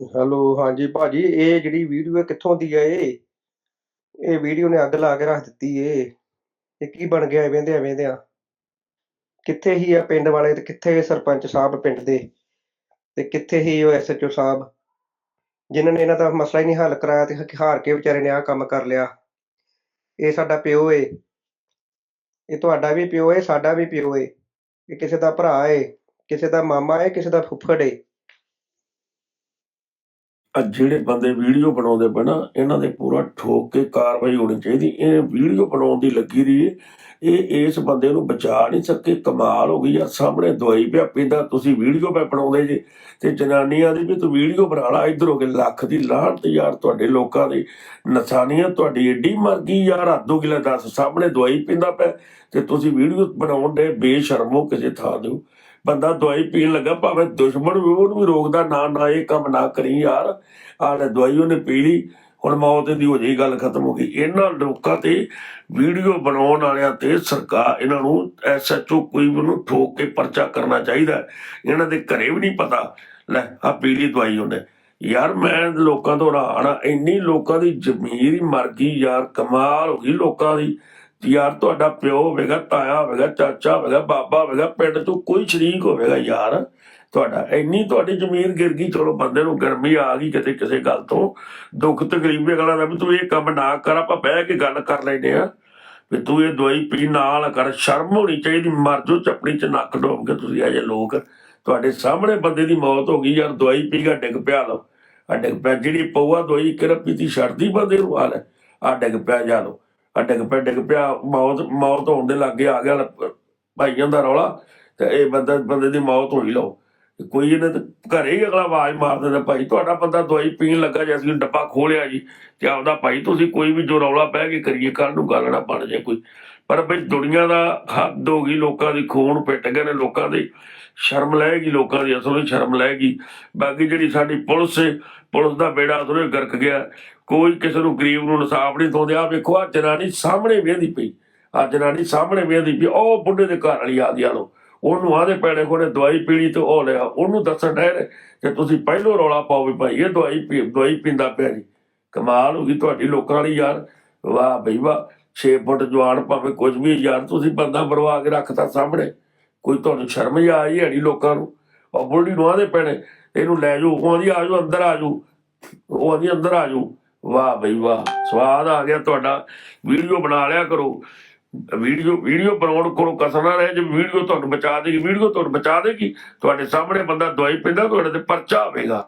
Hello ਹਾਂਜੀ ਭਾਜੀ, ਇਹ ਜਿਹੜੀ ਵੀਡੀਓ ਹੈ ਕਿੱਥੋਂ ਦੀ ਹੈ ਇਹ? ਇਹ ਵੀਡੀਓ ਨੇ ਅੱਗ ਲਾ ਕੇ ਰੱਖ ਦਿੱਤੀ ਏ। ਇਹ ਕੀ ਬਣ ਗਿਆ ਐਵੇਂ ਦੇ ਐਵੇਂ ਦੇ ਆ? ਕਿੱਥੇ ਹੀ ਆ ਪਿੰਡ ਵਾਲੇ ਤੇ ਕਿੱਥੇ ਸਰਪੰਚ ਸਾਹਿਬ ਪਿੰਡ ਦੇ? ਤੇ ਕਿੱਥੇ ਹੀ ਉਹ ਐਸਐਚਓ ਸਾਹਿਬ? ਜਿਨ੍ਹਾਂ ਨੇ ਇਹਨਾਂ ਦਾ ਮਸਲਾ ਹੀ ਨਹੀਂ ਹੱਲ ਕਰਾਇਆ ਤੇ ਹਾਰ ਕੇ ਵਿਚਾਰੇ ਨੇ ਆਹ ਕੰਮ ਕਰ ਲਿਆ। ਇਹ ਸਾਡਾ ਪਿਓ ਏ। ਇਹ ਤੁਹਾਡਾ ਵੀ ਪਿਓ ਏ, ਸਾਡਾ ਵੀ ਪਿਓ ਏ। ਇਹ ਕਿਸੇ ਦਾ ਭਰਾ ਏ, ਕਿਸੇ ਦਾ ਮਾਮਾ ਏ, ਕਿਸੇ ਦਾ ਫੁੱਫੜ ਏ। ਜਿਹੜੇ ਬੰਦੇ ਵੀਡੀਓ ਬਣਾਉਂਦੇ ਪਏ ਨਾ, ਇਹਨਾਂ ਦੇ ਪੂਰਾ ਠੋਕ ਕੇ ਕਾਰਵਾਈ ਹੋਣੀ ਚਾਹੀਦੀ। ਇਹ ਵੀਡੀਓ ਬਣਾਉਣ ਦੀ ਲੱਗੀ ਰਹੀ ਹੈ। ਇਹ ਇਸ ਬੰਦੇ ਨੂੰ ਬਚਾ ਨਹੀਂ ਸਕੇ, ਕਮਾਲ ਹੋ ਗਈ ਆ। ਸਾਹਮਣੇ ਦਵਾਈ ਪਿਆ, ਪੀਂਦਾ, ਤੁਸੀਂ ਵੀਡੀਓ ਪੈ ਬਣਾਉਂਦੇ ਜੇ। ਤੇ ਜਨਾਨੀਆਂ ਦੀ ਵੀ ਤੂੰ ਵੀਡੀਓ ਬਣਾ ਲਾ, ਇੱਧਰ ਹੋ ਕੇ ਲੱਖ ਦੀ ਲਾਹਣ ਲਾਹਨਤ ਯਾਰ ਤੁਹਾਡੇ ਲੋਕਾਂ ਦੀ। ਨਸਾਨੀਆਂ ਤੁਹਾਡੀ ਏਡੀ ਮਰ ਗਈ ਯਾਰ ਹੱਦੋਂ ਗਿਲਾ ਦੱਸ, ਸਾਹਮਣੇ ਦਵਾਈ ਪੀਂਦਾ ਪਿਆ। ਤੇ ਤੁਸੀਂ ਵੀਡੀਓ ਬਣਾਉਣ ਦੇ ਬੇਸ਼ਰਮੋ ਕਿਸੇ ਥਾਂ ਦਿਓ ਬੰਦਾ ਦਵਾਈ ਪੀਣ ਲੱਗਾ, ਭਾਵੇਂ ਦੁਸ਼ਮਣ ਵੀ ਉਹਨੂੰ ਵੀ ਰੋਕਦਾ ਨਾ ਨਾ ਇਹ ਕੰਮ ਨਾ ਕਰੀ ਯਾਰ। ਆਹ ਦਵਾਈ ਉਹਨੇ ਪੀ ਲਈ, ਹੁਣ ਮੌਤ ਦੀ ਹੋ ਜਾਈ, ਗੱਲ ਖਤਮ ਹੋ ਗਈ। ਇਹਨਾਂ ਲੋਕਾਂ ਤੇ ਵੀਡੀਓ ਬਣਾਉਣ ਵਾਲਿਆਂ ਤੇ ਸਰਕਾਰ, ਇਹਨਾਂ ਨੂੰ ਐਸਐਚਓ ਕੋਈ ਵੀ ਉਹਨੂੰ ਠੋਕ ਕੇ ਪਰਚਾ ਕਰਨਾ ਚਾਹੀਦਾ। ਇਹਨਾਂ ਦੇ ਘਰੇ ਵੀ ਨਹੀਂ ਪਤਾ। ਲੈ ਆ ਪੀਲੀ ਦਵਾਈ ਉਹਨੇ। ਯਾਰ ਮੈਂ ਲੋਕਾਂ ਤੋਂ ਹੈਰਾਨ ਆ, ਇੰਨੀ ਲੋਕਾਂ ਦੀ ਜ਼ਮੀਰ ਹੀ ਮਰ ਗਈ, ਯਾਰ ਕਮਾਲ ਹੋ ਗਈ ਲੋਕਾਂ ਦੀ। ਯਾਰ ਤੁਹਾਡਾ ਪਿਓ ਹੋਵੇਗਾ, ਤਾਇਆ ਹੋਵੇਗਾ, ਚਾਚਾ ਹੋਵੇਗਾ, ਬਾਬਾ ਹੋਵੇਗਾ, ਪਿੰਡ ਤੋਂ ਕੋਈ ਸ਼ਰੀਕ ਹੋਵੇਗਾ ਯਾਰ। ਤੁਹਾਡਾ ਇੰਨੀ ਤੁਹਾਡੀ ਜ਼ਮੀਰ ਗਿਰ ਗਈ, ਚਲੋ ਬੰਦੇ ਨੂੰ ਗਰਮੀ ਆ ਗਈ ਕਿਤੇ ਕਿਸੇ ਗੱਲ ਤੋਂ। ਦੁੱਖ ਤਕਲੀਫ ਇਹ ਗੱਲਾਂ ਦਾ ਵੀ ਤੂੰ ਇਹ ਕੰਮ ਨਾ ਕਰ, ਆਪਾਂ ਬਹਿ ਕੇ ਗੱਲ ਕਰ ਲੈਨੇ ਆ ਵੀ ਤੂੰ ਇਹ ਦਵਾਈ ਪੀ ਨਾਲ ਕਰ, ਸ਼ਰਮ ਹੋਣੀ ਚਾਹੀਦੀ, ਮਰ ਜੋ ਚਪੜੀ ਚ ਨੱਕ ਡੋਬ ਕੇ ਤੁਸੀਂ ਅਜੇ ਲੋਕ। ਤੁਹਾਡੇ ਸਾਹਮਣੇ ਬੰਦੇ ਦੀ ਮੌਤ ਹੋ ਗਈ, ਯਾਰ ਦਵਾਈ ਪੀ ਕੇ ਡਿੱਗ ਪਿਆ ਲੋ ਆ ਡਿੱਗ ਪਿਆ, ਜਿਹੜੀ ਪਊਆ ਦਵਾਈ ਕਿਰ ਪੀਤੀ ਛੱਡਦੀ ਬੰਦੇ ਨੂੰ ਹਾਲ ਆ ਡਿੱਗ ਪਿਆ, ਜਾ ਲੋ ਆ ਡਿੱਗ ਪਿਆ ਡਿੱਗ ਪਿਆ ਮੌਤ ਮੌਤ ਹੋਣ ਦੇ ਲਾਗੇ ਆ ਗਿਆ ਲੈ, ਭਾਈਆਂ ਦਾ ਰੌਲਾ ਤੇ ਇਹ ਬੰਦਾ ਬੰਦੇ ਦੀ ਮੌਤ ਹੋਈ ਲਓ। ਕੋਈ ਇਹਨੇ ਤੇ ਘਰੇ ਹੀ ਅਗਲਾ ਆਵਾਜ਼ ਮਾਰ ਦਿੰਦਾ ਭਾਈ ਤੁਹਾਡਾ ਬੰਦਾ ਦਵਾਈ ਪੀਣ ਲੱਗਾ ਜੇ ਅਸੀਂ ਡੱਬਾ ਖੋਲਿਆ ਜੀ ਤੇ ਆਪਦਾ ਭਾਈ ਤੁਸੀਂ ਕੋਈ ਵੀ ਜੋ ਰੌਲਾ ਪੈ ਕੇ ਕਰੀਏ ਕੱਲ ਨੂੰ ਗੱਲ ਨਾ ਬਣ ਜਾਏ ਕੋਈ। ਪਰ ਬਈ ਦੁਨੀਆ ਦਾ ਹੱਦ ਹੋ ਗਈ, ਲੋਕਾਂ ਦੀ ਖੂਨ ਪਿੱਟ ਗਏ ਨੇ, ਲੋਕਾਂ ਦੀ ਸ਼ਰਮ ਲਏਗੀ ਲੋਕਾਂ ਦੀ ਅਸਲ ਹੀ ਸ਼ਰਮ ਲੈਗੀ ਬਾਕੀ ਜਿਹੜੀ ਸਾਡੀ ਪੁਲਿਸ ਹੈ ਪੁਲਿਸ ਦਾ ਬੇੜਾ ਅਸਲੋਂ ਹੀ ਗਰਕ ਗਿਆ। ਕੋਈ ਕਿਸੇ ਨੂੰ ਗਰੀਬ ਨੂੰ ਇਨਸਾਫ ਨਹੀਂ ਦਿੰਦੇ। ਆ ਵੇਖੋ ਆ ਜਨਾਨੀ ਸਾਹਮਣੇ ਵੇਂਦੀ ਪਈ। ਆ ਜਨਾਨੀ ਸਾਹਮਣੇ ਵੇਂਦੀ ਪਈ। ਉਹ ਬੁੱਢੇ ਦੇ ਘਰ ਵਾਲੀ ਆ ਗਿਆ ਲੋ ਉਹਨੂੰ ਆਦੇ ਪੈਣੇ ਕੋਨੇ ਦਵਾਈ ਪੀਣੀ ਤੇ ਉਹ ਲਿਆ ਉਹਨੂੰ ਦੱਸਣ ਡੈ ਕਿ ਤੁਸੀਂ ਪਹਿਲੋਂ ਰੌਲਾ ਪਾਓ ਵੀ ਭਾਈ, ਇਹ ਦਵਾਈ ਪੀ, ਦਵਾਈ ਪੀਂਦਾ ਪਿਆ ਜੀ। ਕਮਾਲ ਹੋ ਗਈ ਤੁਹਾਡੀ ਲੋਕਾਂ ਵਾਲੀ ਯਾਰ। ਵਾਹ ਬਈ ਵਾਹ। 6 ਫੁੱਟ ਜਵਾਨ ਭਾਵੇਂ ਕੁਝ ਵੀ ਯਾਰ ਤੁਸੀਂ ਬੰਦਾ ਬਰਵਾ ਕੇ ਰੱਖਤਾ ਸਾਹਮਣੇ। ਕੋਈ ਤੁਹਾਨੂੰ ਸ਼ਰਮ ਹੀ ਆਈ ਹੈੜੀ ਲੋਕਾਂ ਨੂੰ? ਉਹ ਬੁੱਢੀ ਨੂੰ ਆਦੇ ਪੈਣੇ। ਇਹਨੂੰ ਲੈ ਜਾਓ, ਉਹ ਆਂਦੀ ਆ ਜਾਓ, ਅੰਦਰ ਆ ਜਾਓ। ਉਹ ਆਂਦੀ ਅੰਦਰ ਆ ਜਾਓ। ਵਾਹ ਬਈ ਵਾਹ, ਸਵਾਦ ਆ ਗਿਆ ਤੁਹਾਡਾ। ਵੀਡੀਓ ਬਣਾ ਲਿਆ ਕਰੋ। ਵੀਡੀਓ ਵੀਡੀਓ ਬਣਾਉਣ ਕੋਲੋਂ ਕਸਰ ਨਾ ਰਹੇ ਜੇ, ਵੀਡੀਓ ਤੁਹਾਨੂੰ ਬਚਾ ਦੇਗੀ, ਵੀਡੀਓ ਤੁਹਾਨੂੰ ਬਚਾ ਦੇਗੀ। ਤੁਹਾਡੇ ਸਾਹਮਣੇ ਬੰਦਾ ਦਵਾਈ ਪੈਂਦਾ, ਤੁਹਾਡੇ ਤੇ ਪਰਚਾ ਹੋਵੇਗਾ।